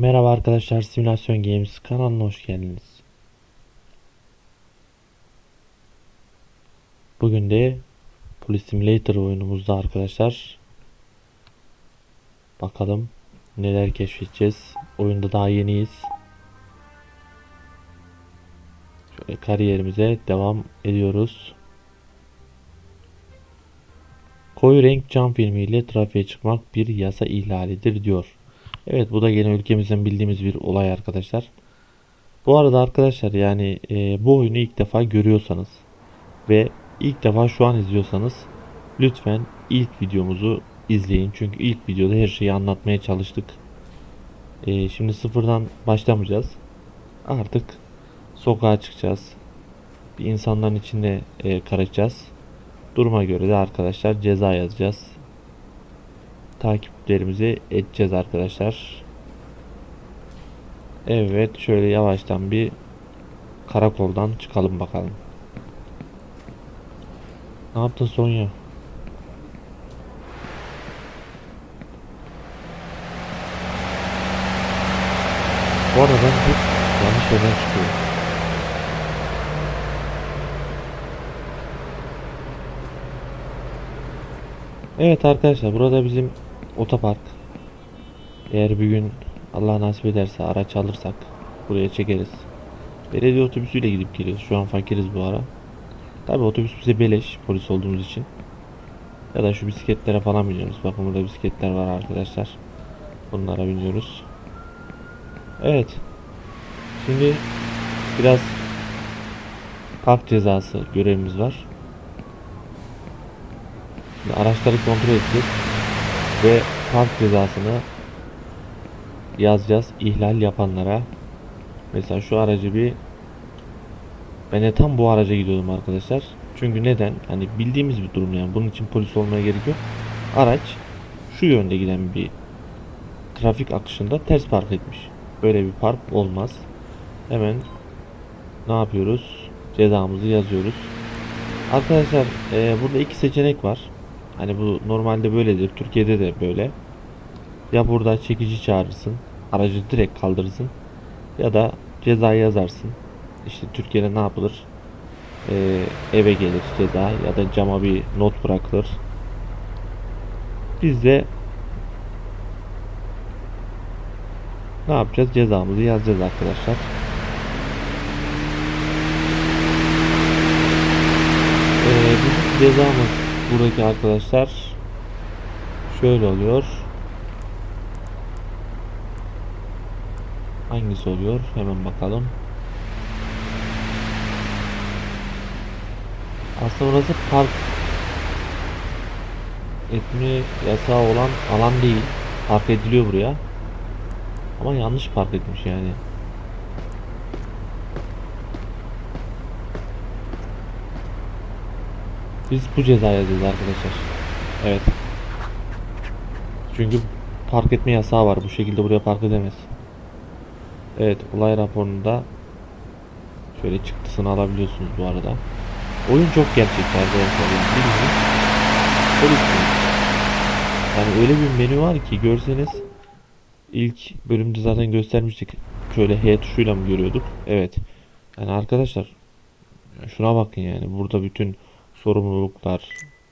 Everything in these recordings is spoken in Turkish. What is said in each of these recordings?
Merhaba arkadaşlar, Simülasyon Games kanalına hoş geldiniz. Bugün de Police Simulator oyunumuzda arkadaşlar. Bakalım neler keşfedeceğiz. Oyunda daha yeniyiz. Şöyle kariyerimize devam ediyoruz. Koyu renk cam filmiyle trafiğe çıkmak bir yasa ihlalidir diyor. Evet bu da yine ülkemizden bildiğimiz bir olay arkadaşlar. Bu arada arkadaşlar yani e, bu oyunu ilk defa görüyorsanız ve ilk defa şu an izliyorsanız lütfen ilk videomuzu izleyin. Çünkü ilk videoda her şeyi anlatmaya çalıştık. E, şimdi sıfırdan başlamayacağız. Artık sokağa çıkacağız. Bir insanların içinde e, karışacağız. Duruma göre de arkadaşlar ceza yazacağız takiplerimizi edeceğiz arkadaşlar. Evet şöyle yavaştan bir karakoldan çıkalım bakalım. Ne yaptın Sonya? Bu arada ben hep yanlış yerden çıkıyorum. Evet arkadaşlar burada bizim otopark. Eğer bir gün Allah nasip ederse araç alırsak buraya çekeriz. Belediye otobüsüyle gidip geliyoruz. Şu an fakiriz bu ara. Tabi otobüs bize beleş polis olduğumuz için. Ya da şu bisikletlere falan biniyoruz. Bakın burada bisikletler var arkadaşlar. Bunlara biniyoruz. Evet. Şimdi biraz park cezası görevimiz var. Şimdi araçları kontrol edeceğiz ve park cezasını yazacağız ihlal yapanlara. Mesela şu aracı bir ben de tam bu araca gidiyordum arkadaşlar. Çünkü neden? Hani bildiğimiz bir durum yani. Bunun için polis olmaya gerek yok. Araç şu yönde giden bir trafik akışında ters park etmiş. Böyle bir park olmaz. Hemen ne yapıyoruz? Cezamızı yazıyoruz. Arkadaşlar e, burada iki seçenek var. Hani bu normalde böyledir. Türkiye'de de böyle. Ya burada çekici çağırırsın. Aracı direkt kaldırırsın. Ya da ceza yazarsın. İşte Türkiye'de ne yapılır? Ee, eve gelir ceza ya da cama bir not bırakılır. Biz de ne yapacağız? Cezamızı yazacağız arkadaşlar. Ee, bizim cezamız buradaki arkadaşlar şöyle oluyor. Hangisi oluyor? Hemen bakalım. Aslında burası park etme yasağı olan alan değil. Park ediliyor buraya. Ama yanlış park etmiş yani. Biz bu cezayı yazacağız arkadaşlar. Evet. Çünkü park etme yasağı var. Bu şekilde buraya park edemez. Evet olay raporunda şöyle çıktısını alabiliyorsunuz bu arada. Oyun çok gerçekçi arkadaşlar. Yani bilmiyorum. Polis yani öyle bir menü var ki görseniz ilk bölümde zaten göstermiştik. Şöyle H tuşuyla mı görüyorduk? Evet. Yani arkadaşlar şuna bakın yani burada bütün sorumluluklar,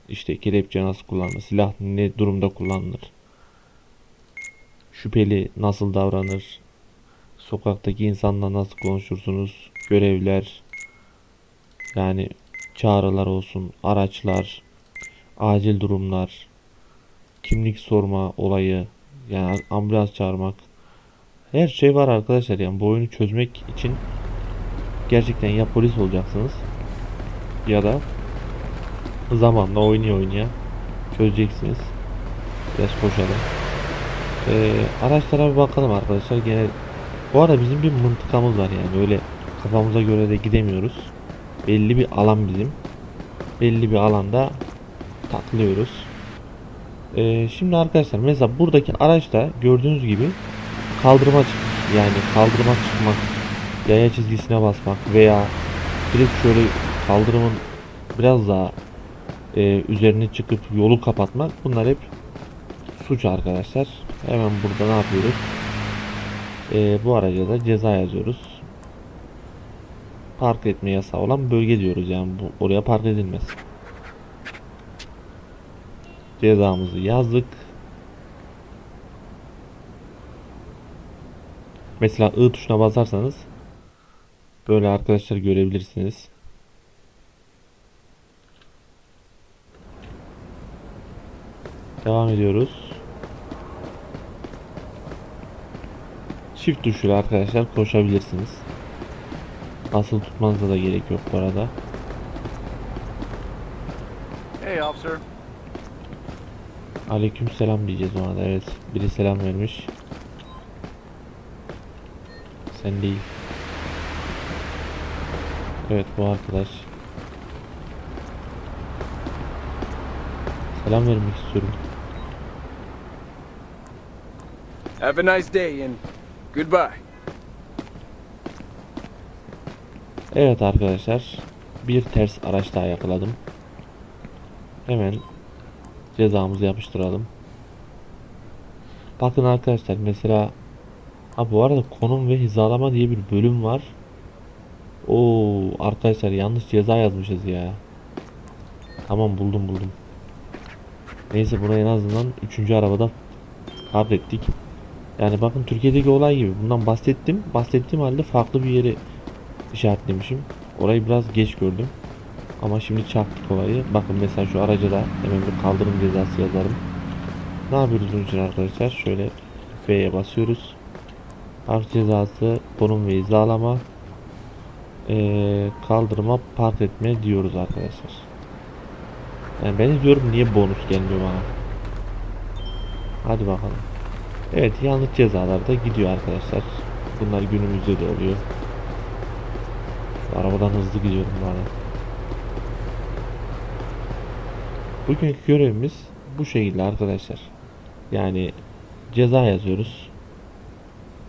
işte kelepçe nasıl kullanılır, silah ne durumda kullanılır, şüpheli nasıl davranır, sokaktaki insanla nasıl konuşursunuz, görevler, yani çağrılar olsun, araçlar, acil durumlar, kimlik sorma olayı, yani ambulans çağırmak, her şey var arkadaşlar. Yani bu oyunu çözmek için gerçekten ya polis olacaksınız ya da zamanla oynaya oynaya çözeceksiniz. Biraz koşalım. Ee, araçlara bir bakalım arkadaşlar. Gene bu arada bizim bir mıntıkamız var yani öyle kafamıza göre de gidemiyoruz. Belli bir alan bizim. Belli bir alanda takılıyoruz. Ee, şimdi arkadaşlar mesela buradaki araçta gördüğünüz gibi kaldırıma çıkmış. Yani kaldırıma çıkmak, yaya çizgisine basmak veya direkt şöyle kaldırımın biraz daha e, üzerine çıkıp yolu kapatmak bunlar hep suç arkadaşlar. Hemen burada ne yapıyoruz? Ee, bu araca da ceza yazıyoruz. Park etme yasağı olan bölge diyoruz yani bu oraya park edilmez. Cezamızı yazdık. Mesela I tuşuna basarsanız böyle arkadaşlar görebilirsiniz. Devam ediyoruz. Çift tuşuyla arkadaşlar koşabilirsiniz. Asıl tutmanıza da gerek yok bu arada. Hey, officer. Aleyküm selam diyeceğiz ona da evet. Biri selam vermiş. Sen değil. Evet bu arkadaş. Selam vermek istiyorum. Have a nice day and goodbye. Evet arkadaşlar. Bir ters araç daha yakaladım. Hemen cezamızı yapıştıralım. Bakın arkadaşlar mesela ha bu arada konum ve hizalama diye bir bölüm var. Oo arkadaşlar yanlış ceza yazmışız ya. Tamam buldum buldum. Neyse buna en azından 3. arabada fark ettik. Yani bakın Türkiye'deki olay gibi bundan bahsettim. Bahsettiğim halde farklı bir yeri işaretlemişim. Orayı biraz geç gördüm. Ama şimdi çaktık olayı. Bakın mesela şu araca da hemen bir kaldırım cezası yazarım. Ne yapıyoruz bunun için arkadaşlar? Şöyle F'ye basıyoruz. Park cezası, konum ve hizalama. Ee, kaldırıma park etme diyoruz arkadaşlar. Yani ben diyorum niye bonus gelmiyor bana. Hadi bakalım. Evet yanlış cezalar da gidiyor arkadaşlar. Bunlar günümüzde de oluyor. Şu arabadan hızlı gidiyorum arada. Bugünkü görevimiz bu şekilde arkadaşlar. Yani ceza yazıyoruz.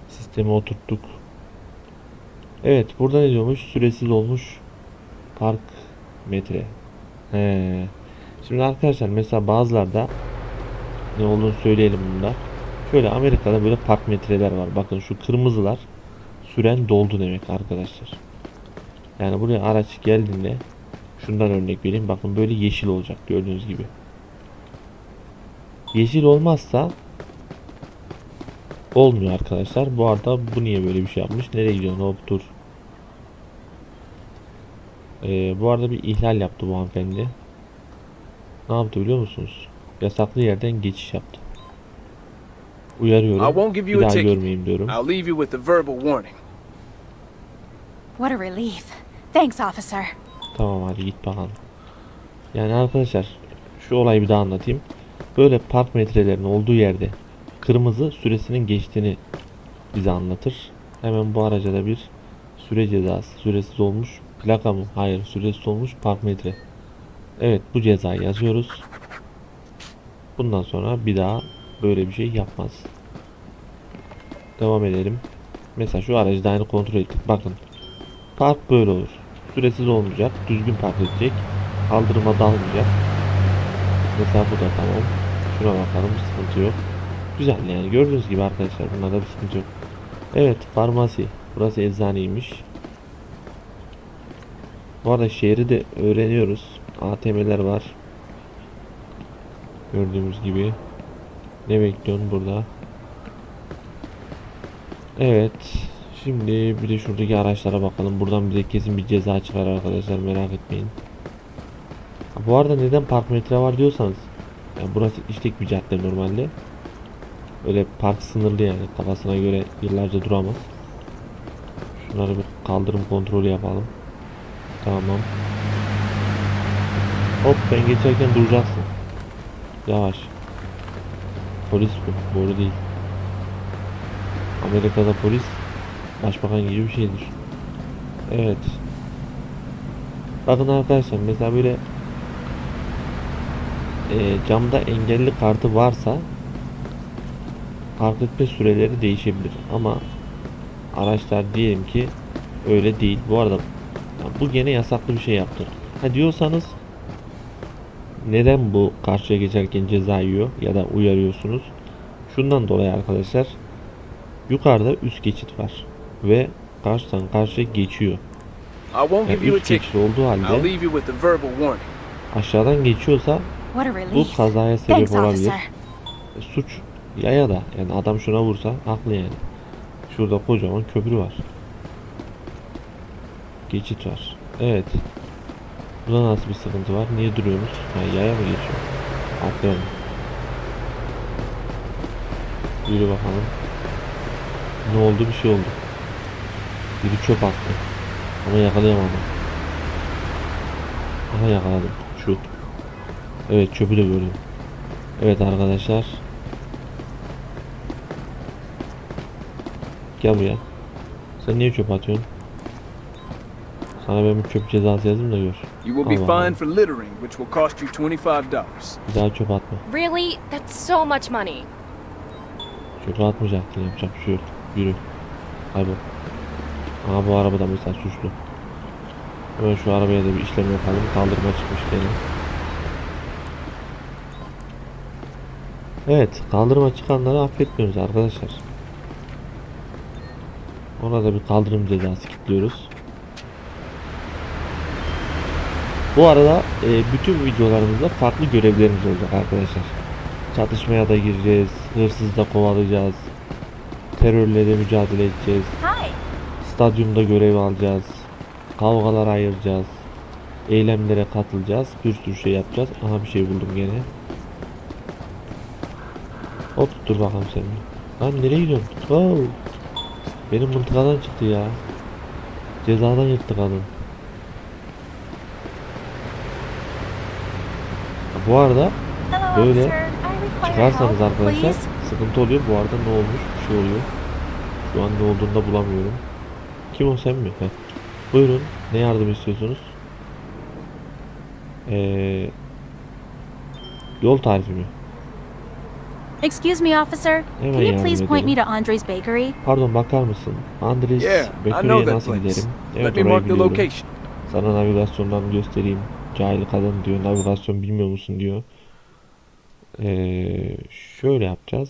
Sistemi oturttuk. Evet burada ne diyormuş? Süresiz olmuş park metre. He. Şimdi arkadaşlar mesela bazılarda ne olduğunu söyleyelim bunda. Şöyle Amerika'da böyle park metreler var. Bakın şu kırmızılar süren doldu demek arkadaşlar. Yani buraya araç geldiğinde şundan örnek vereyim. Bakın böyle yeşil olacak gördüğünüz gibi. Yeşil olmazsa olmuyor arkadaşlar. Bu arada bu niye böyle bir şey yapmış? Nereye gidiyorsun? Hop dur. Ee, bu arada bir ihlal yaptı bu hanımefendi. Ne yaptı biliyor musunuz? Yasaklı yerden geçiş yaptı. I Uyarıyorum. won't give Bir you a daha ticket. görmeyeyim diyorum. I'll leave you with a verbal warning. What a relief. Thanks, officer. Tamam hadi git bakalım. Yani arkadaşlar şu olayı bir daha anlatayım. Böyle park metrelerinin olduğu yerde kırmızı süresinin geçtiğini bize anlatır. Hemen bu araca da bir süre cezası. Süresiz olmuş plaka mı? Hayır süresiz olmuş park metre. Evet bu cezayı yazıyoruz. Bundan sonra bir daha böyle bir şey yapmaz. Devam edelim. Mesela şu aracı da aynı kontrol ettik. Bakın. Park böyle olur. Süresiz olmayacak. Düzgün park edecek. Kaldırıma dalmayacak. Mesela bu da tamam. Şuna bakalım. Sıkıntı yok. Güzel yani. Gördüğünüz gibi arkadaşlar. Bunlarda bir sıkıntı yok. Evet. Farmasi. Burası eczaneymiş. Bu arada şehri de öğreniyoruz. ATM'ler var. Gördüğümüz gibi. Ne bekliyorsun burada? Evet. Şimdi bir de şuradaki araçlara bakalım. Buradan bize kesin bir ceza çıkar arkadaşlar merak etmeyin. Bu arada neden park metre var diyorsanız. Yani burası işlek bir cadde normalde. Öyle park sınırlı yani kafasına göre yıllarca duramaz. Şunları bir kaldırım kontrolü yapalım. Tamam. Hop ben geçerken duracaksın. Yavaş. Polis bu. Doğru değil. Amerika'da polis başbakan gibi bir şeydir. Evet. Bakın arkadaşlar mesela böyle e, camda engelli kartı varsa park etme süreleri değişebilir ama araçlar diyelim ki öyle değil. Bu arada bu gene yasaklı bir şey yaptı. Ha diyorsanız neden bu karşıya geçerken ceza yiyor ya da uyarıyorsunuz? Şundan dolayı arkadaşlar Yukarıda üst geçit var. Ve karşıdan karşıya geçiyor. Yani üst geçit olduğu halde aşağıdan geçiyorsa bu kazaya sebep olabilir. Suç yaya da yani adam şuna vursa haklı yani. Şurada kocaman köprü var. Geçit var. Evet. Burada nasıl bir sıkıntı var? Niye duruyoruz? Ha, yaya mı geçiyor? Aferin. Yürü bakalım. Ne oldu? Bir şey oldu. Biri çöp attı. Ama yakalayamadım. Aha yakaladım. Şu. Evet çöpü de gördüm. Evet arkadaşlar. Gel buraya. Sen niye çöp atıyorsun? Sana ben bir çöp cezası yazayım da gör. You will be Allah fined for littering, which will cost you $25. Bir daha çöp atma. Really? That's so much money. Çöpe atmayacaktın yapacak bir şey yok. Yürü. Kaybol. Aha bu araba da mesela suçlu. Hemen şu arabaya da bir işlem yapalım. Kaldırma çıkmış gene. Evet, kaldırıma çıkanları affetmiyoruz arkadaşlar. Ona da bir kaldırım cezası kilitliyoruz. Bu arada e, bütün videolarımızda farklı görevlerimiz olacak arkadaşlar. Çatışmaya da gireceğiz, hırsız da kovalayacağız, terörle de mücadele edeceğiz, stadyumda görev alacağız, kavgalar ayıracağız, eylemlere katılacağız, bir sürü şey yapacağız. Aha bir şey buldum gene. Hop dur bakalım sen bir. Lan nereye gidiyorsun? Oh. Benim mıntıkadan çıktı ya. Cezadan yırttı kadın. Bu arada Böyle çıkarsanız arkadaşlar sıkıntı oluyor. Bu arada ne olmuş? Bir şey oluyor. Şu an ne olduğunu da bulamıyorum. Kim o sen mi? Heh. Buyurun. Ne yardım istiyorsunuz? Ee, yol tarifi mi? Excuse me, officer. Hemen Can you please point me to Andre's Bakery? Pardon bakar mısın? Andres Yeah, Bakery'e nasıl giderim? Let Evet me oraya mark the location. Sana navigasyondan göstereyim. Cahil kadın diyor. Navigasyon bilmiyor musun diyor. Ee, şöyle yapacağız.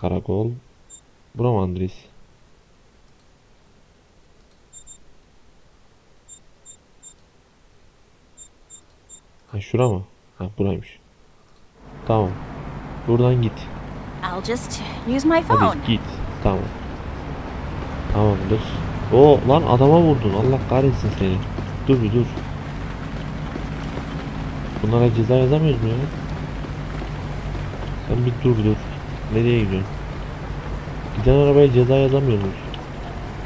Karakol. Bura mı Andres? Ha şura mı? Ha buraymış. Tamam. Buradan git. I'll just use my phone. Hadi git. Tamam. Tamamdır. O lan adama vurdun. Allah kahretsin seni. Dur bir dur. Bunlara ceza yazamıyoruz mu ya? Sen bir dur dur. Nereye gidiyorsun? Giden arabaya ceza yazamıyor muyuz?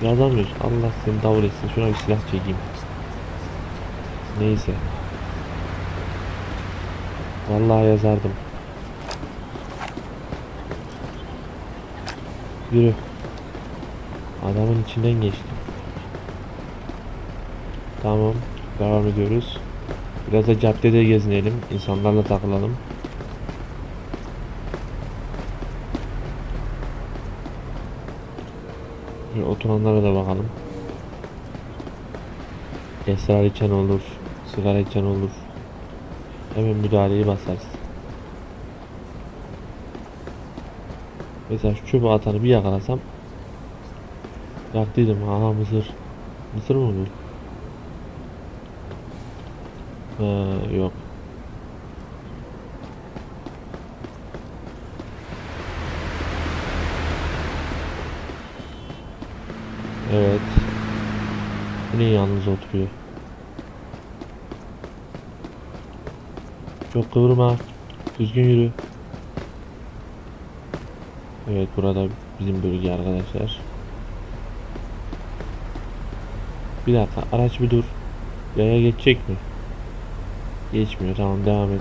Yazamıyoruz. Allah seni davul etsin. Şuna bir silah çekeyim. Neyse. Vallahi yazardım. Yürü. Adamın içinden geçtim. Tamam. Devam ediyoruz. Biraz da caddede gezinelim. insanlarla takılalım. Şöyle oturanlara da bakalım. Esrar içen olur. Sigara içen olur. Hemen müdahaleyi basarız. Mesela şu çöpe atanı bir yakalasam Yaktıydım aha mısır. Mısır mı bu? Ha, yok. Evet. Yine yalnız oturuyor? Çok kıvırma. Düzgün yürü. Evet burada bizim bölge arkadaşlar Bir dakika araç bir dur Yaya geçecek mi? Geçmiyor tamam devam et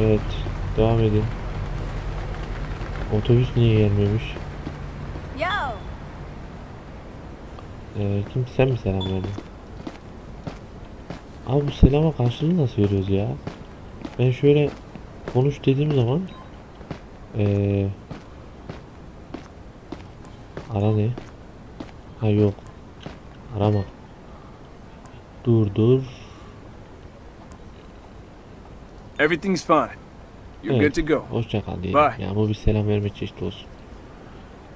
Evet devam edin Otobüs niye gelmemiş? Yo. Ee, kim sen mi selam verdin? Abi bu selama karşılığını nasıl veriyoruz ya? Ben şöyle konuş dediğim zaman ee, ara ne? Ha yok. Arama. Dur dur. Everything's fine. You're Evet. good to go. Hoşça kal diyelim. Bye. Yani bu bir selam verme çeşidi olsun.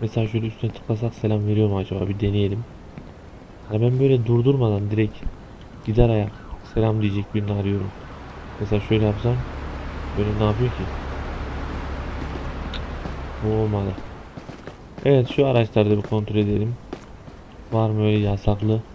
Mesela şöyle üstüne tıklasak selam veriyor mu acaba? Bir deneyelim. Hani ben böyle durdurmadan direkt gider ayak selam diyecek birini arıyorum. Mesela şöyle yapsam böyle ne yapıyor ki? Bu olmadı. Evet şu araçlarda bir kontrol edelim. Var mı öyle yasaklı